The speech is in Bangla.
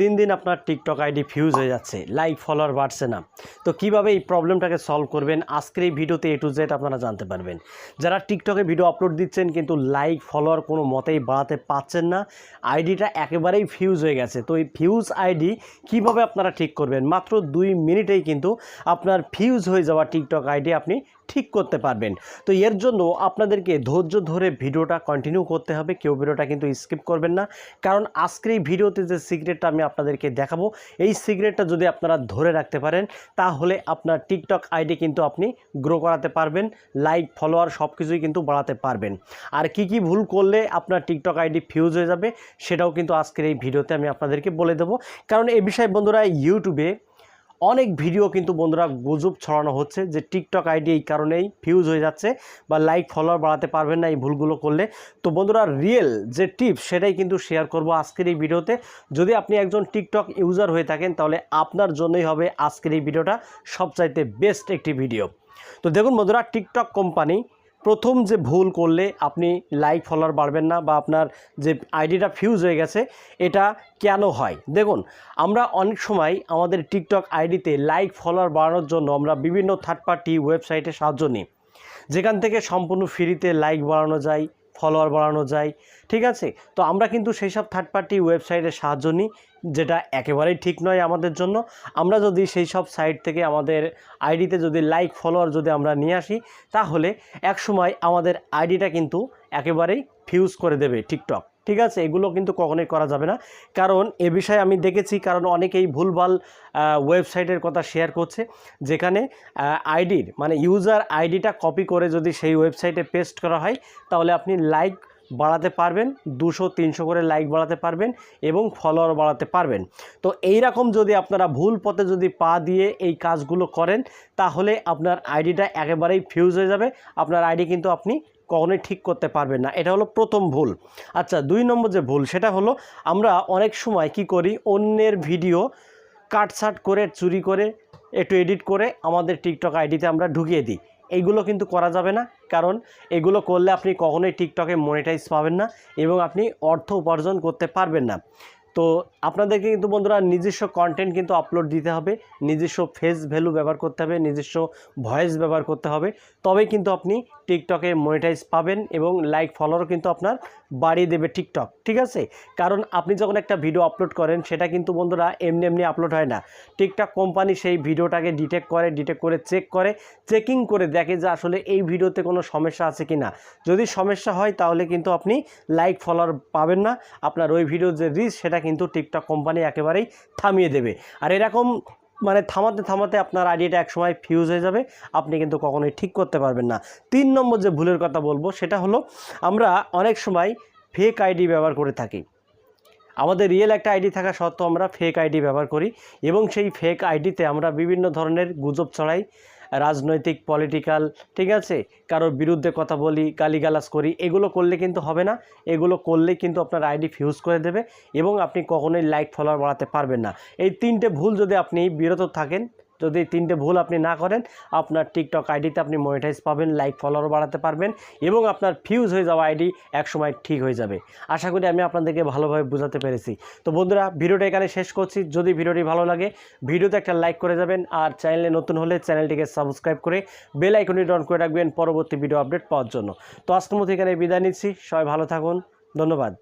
দিন দিন আপনার টিকটক আইডি ফিউজ হয়ে যাচ্ছে লাইক ফলোয়ার বাড়ছে না। তো কীভাবে এই প্রবলেমটাকে সলভ করবেন? আজকের এই ভিডিওতে এ টু জেড আপনারা জানতে পারবেন। যারা টিকটকে ভিডিও আপলোড দিচ্ছেন কিন্তু লাইক ফলোয়ার কোনো মতেই বাড়াতে পাচ্ছেন না, আইডিটা একেবারেই ফিউজ হয়ে গেছে। তো এই ফিউজ আইডি কীভাবে আপনারা ঠিক করবেন? মাত্র দুই মিনিটেই কিন্তু আপনার ফিউজ হয়ে যাওয়া টিকটক আইডি আপনি ঠিক করতে পারবেন। তো এর জন্য আপনাদেরকে ধৈর্য ধরে ভিডিওটা কন্টিনিউ করতে হবে। কেউ ভিডিওটা কিন্তু স্কিপ করবেন না। কারণ আজকের এই ভিডিওতে যে সিক্রেটটা আমি আপনাদেরকে দেখাবো, এই সিক্রেটটা যদি আপনারা ধরে রাখতে পারেন, তাহলে আপনার টিকটক আইডি কিন্তু আপনি গ্রো করাতে পারবেন লাইক ফলোয়ার সব কিছুই কিন্তু বাড়াতে পারবেন। আর কি কি ভুল করলে আপনার টিকটক আইডি ফিউজ হয়ে যাবে, সেটাও কিন্তু আজকের এই ভিডিওতে আমি আপনাদেরকে বলে দেবো। কারণ এ বিষয়ে বন্ধুরা ইউটিউবে অনেক ভিডিও কিন্তু বন্ধুরা গুজব ছড়ানো হচ্ছে যে টিকটক আইডি এই কারণেই ফিউজ হয়ে যাচ্ছে বা লাইক ফলোয়ার বাড়াতে পারবেন না এই ভুলগুলো করলে। তো বন্ধুরা রিয়েল যে টিপস সেটাই কিন্তু শেয়ার করব আজকের এই ভিডিওতে। যদি আপনি একজন টিকটক ইউজার হয়ে থাকেন তাহলে আপনার জন্যই হবে আজকের এই ভিডিওটা সবচাইতে বেস্ট একটি ভিডিও তো দেখুন বন্ধুরা টিকটক কোম্পানি প্রথম যে ভুল করলে আপনি লাইক ফলোয়ার বাড়বেন না বা আপনার যে আইডিটা ফিউজ হয়ে গেছে, এটা কেন হয়? দেখুন, আমরা অনেক সময় আমাদের টিকটক আইডিতে লাইক ফলোয়ার বাড়ানোর জন্য আমরা বিভিন্ন থার্ড পার্টি ওয়েবসাইটে সাহায্য নিই। যেখান থেকে সম্পূর্ণ ফ্রিতে লাইক বাড়ানো যায় ফলোয়ার বাড়ানো যায়, ঠিক আছে? তো আমরা কিন্তু সেই সব থার্ড পার্টি ওয়েবসাইটের সাহায্য নিই, যেটা একেবারেই ঠিক নয় আমাদের জন্য। আমরা যদি সেই সব সাইট থেকে আমাদের আইডিতে যদি লাইক ফলোয়ার যদি আমরা নিয়ে আসি, তাহলে এক সময় আমাদের আইডিটা কিন্তু একেবারেই ফিউজ করে দেবে টিকটক ঠিক আছে? এগুলো কিন্তু কখনোই করা যাবে না। কারণ এ বিষয়ে আমি দেখেছি, কারণ অনেকেই ভুলভাল ওয়েবসাইটের কথা শেয়ার করছে, যেখানে আইডির মানে ইউজার আইডিটা কপি করে যদি সেই ওয়েবসাইটে পেস্ট করা হয়, তাহলে আপনি লাইক বাড়াতে পারবেন, দুশো, তিনশো করে লাইক বাড়াতে পারবেন এবং ফলোয়ার বাড়াতে পারবেন। তো এই রকম যদি আপনারা ভুল পথে যদি পা দিয়ে এই কাজগুলো করেন, তাহলে আপনার আইডিটা একেবারেই ফিউজ হয়ে যাবে। আপনার আইডি কিন্তু আপনি কখনোই ঠিক করতে পারবেন না। এটা হলো প্রথম ভুল। আচ্ছা দুই নম্বর যে ভুল, সেটা হলো আমরা অনেক সময় কি করি, অন্যের ভিডিও কাটছাট করে, চুরি করে, একটু এডিট করে আমাদের টিকটক আইডিতে আমরা ঢুকিয়ে দিই। এইগুলো কিন্তু করা যাবে না, কারণ এগুলো করলে আপনি কখনোই টিকটকে মনিটাইজ পাবেন না এবং আপনি অর্থ উপার্জন করতে পারবেন না। তো আপনাদেরকে কিন্তু বন্ধুরা নিজস্ব কন্টেন্ট কিন্তু আপলোড দিতে হবে, নিজস্ব ফেস ভ্যালু ব্যবহার করতে হবে, নিজস্ব ভয়েস ব্যবহার করতে হবে। তবেই কিন্তু আপনি টিকটকে মনিটাইজ পাবেন এবং লাইক ফলোয়ারও কিন্তু আপনার বাড়িয়ে দেবে টিকটক ঠিক আছে? কারণ আপনি যখন একটা ভিডিও আপলোড করেন, সেটা কিন্তু বন্ধুরা এমনি এমনি আপলোড হয় না। টিকটক কোম্পানি সেই ভিডিওটাকে ডিটেক্ট করে ডিটেক্ট করে চেক করে চেকিং করে দেখে যে আসলে এই ভিডিওতে কোনো সমস্যা আছে কি না যদি সমস্যা হয়, তাহলে কিন্তু আপনি লাইক ফলোয়ার পাবেন না। আপনার ওই ভিডিওর যে রিচ সেটা কিন্তু টিকটক কোম্পানি একেবারেই থামিয়ে দেবে। আর এরকম মানে থামাতে থামাতে আপনার আইডিটা একসময় ফিউজ হয়ে যাবে, আপনি কিন্তু কখনোই ঠিক করতে পারবেন না। তিন নম্বর যে ভুলের কথা বলব, সেটা হলো আমরা অনেক সময় ফেক আইডি ব্যবহার করে থাকি। আমাদের রিয়েল একটা আইডি থাকা সত্ত্বেও আমরা ফেক আইডি ব্যবহার করি এবং সেই ফেক আইডিতে আমরা বিভিন্ন ধরনের গুজব ছড়াই রাজনৈতিক পলিটিক্যাল ঠিক আছে? কারোর বিরুদ্ধে কথা বলি, গালিগালাজ করি, এগুলো করলে কিন্তু হবে না। এগুলো করলে কিন্তু আপনার আইডি ফিউজ করে দেবে এবং আপনি কখনোই লাইক ফলোয়ার বাড়াতে পারবেন না। এই তিনটে ভুল যদি আপনি বিরত থাকেন যদি তিনটে ভুল আপনি না করেন, আপনার টিকটক আইডিতে আপনি মনিটাইজ পাবেন লাইক ফলোয়ার বাড়াতে পারবেন এবং আপনার ফিউজ হয়ে যাওয়া আইডি একসময় ঠিক হয়ে যাবে। আশা করি আমি আপনাদেরকে ভালোভাবে বোঝাতে পেরেছি। তো বন্ধুরা, ভিডিওটা এখানে শেষ করছি। যদি ভিডিওটি ভালো লাগে, ভিডিওতে একটা লাইক করে যাবেন আর চ্যানেলে নতুন হলে চ্যানেলটিকে সাবস্ক্রাইব করে বেল আইকনটি অন করে রাখবেন পরবর্তী ভিডিও আপডেট পাওয়ার জন্য। তো আজকের মতো এখানে বিদায় নিচ্ছি। সবাই ভালো থাকুন। ধন্যবাদ।